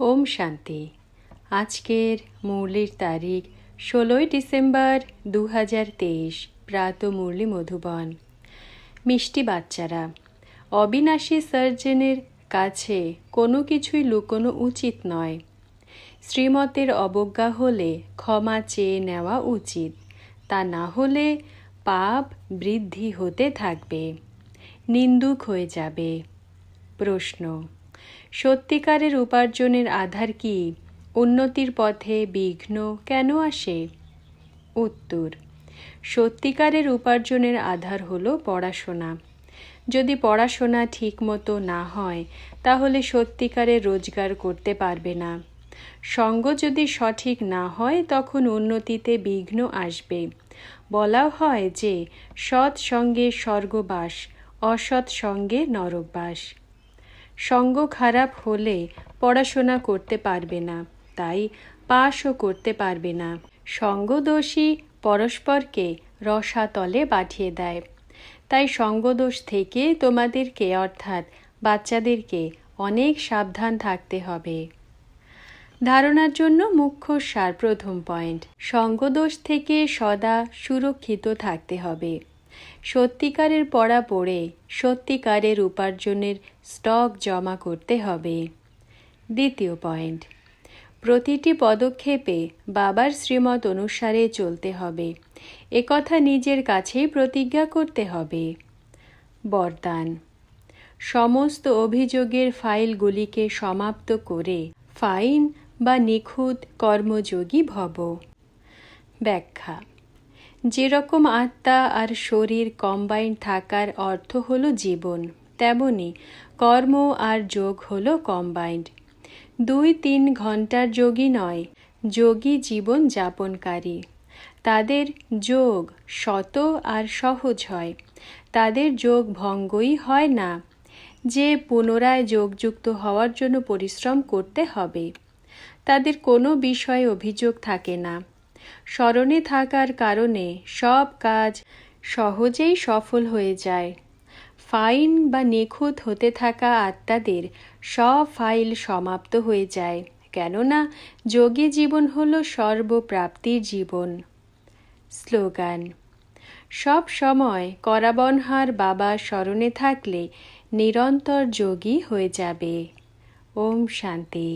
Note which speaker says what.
Speaker 1: ওম শান্তি। আজকের মুরলির তারিখ ষোলোই ডিসেম্বর দু হাজার তেইশ, প্রাত মুরলি মধুবন। মিষ্টি বাচ্চারা, অবিনাশী সার্জেনের কাছে কোনো কিছুই লুকোনো উচিত নয়। শ্রীমতের অবজ্ঞা হলে ক্ষমা চেয়ে নেওয়া উচিত। তা না হলে পাপ বৃদ্ধি হতে থাকবে। নিন্দুক হয়ে যাবে। প্রশ্ন সত্যিকারের উপার্জনের আধার কি? উন্নতির পথে বিঘ্ন কেন আসে? উত্তর, সত্যিকারের উপার্জনের আধার হলো পড়াশোনা। যদি পড়াশোনা ঠিকমতো না হয়, তাহলে সত্যিকারের রোজগার করতে পারবে না। সঙ্গ যদি সঠিক না হয়, তখন উন্নতিতে বিঘ্ন আসবে। বলা হয় যে, সৎ সঙ্গে স্বর্গবাস, অসৎ সঙ্গে নরকবাস। সঙ্গ খারাপ হলে পড়াশোনা করতে পারবে না, তাই পাশও করতে পারবে না। সঙ্গদোষী পরস্পরকে রসাতলে পাঠিয়ে দেয়। তাই সঙ্গদোষ থেকে তোমাদেরকে, অর্থাৎ বাচ্চাদেরকে অনেক সাবধান থাকতে হবে। ধারণার জন্য মুখ্য সার প্রথম পয়েন্ট। সঙ্গদোষ থেকে সদা সুরক্ষিত থাকতে হবে। সত্যিকারের পড়া পড়ে সত্যিকারের উপার্জনের স্টক জমা করতে হবে। দ্বিতীয় পয়েন্ট, প্রতিটি পদক্ষেপে বাবার শ্রীমত অনুসারে চলতে হবে। একথা নিজের কাছেই প্রতিজ্ঞা করতে হবে। বরদান, সমস্ত অভিযোগের ফাইলগুলিকে সমাপ্ত করে ফাইন বা নিখুঁত কর্মযোগী ভব। ব্যাখ্যা যেরকম আত্মা আর শরীর কম্বাইন থাকার অর্থ হলো জীবন, তেমনি কর্ম আর যোগ হলো কম্বাইন্ড দুই তিন ঘণ্টার যোগী নয়, যোগী জীবন যাপনকারী। তাদের যোগ শত আর সহজ হয়, তাদের যোগ ভঙ্গই হয় না, যে পুনরায় যোগযুক্ত হওয়ার জন্য পরিশ্রম করতে হবে। তাদের কোনো বিষয়ে অভিযোগ থাকে না। স্মরণে থাকার কারণে সব কাজ সহজেই সফল হয়ে যায়। ফাইন বা নিখুঁত হতে থাকা আত্মাদের সব ফাইল সমাপ্ত হয়ে যায়, কেননা যোগী জীবন হল সর্বপ্রাপ্তির জীবন। স্লোগান, সব সময় করাবনহার বাবা স্মরণে থাকলে নিরন্তর যোগী হয়ে যাবে। ওম শান্তি।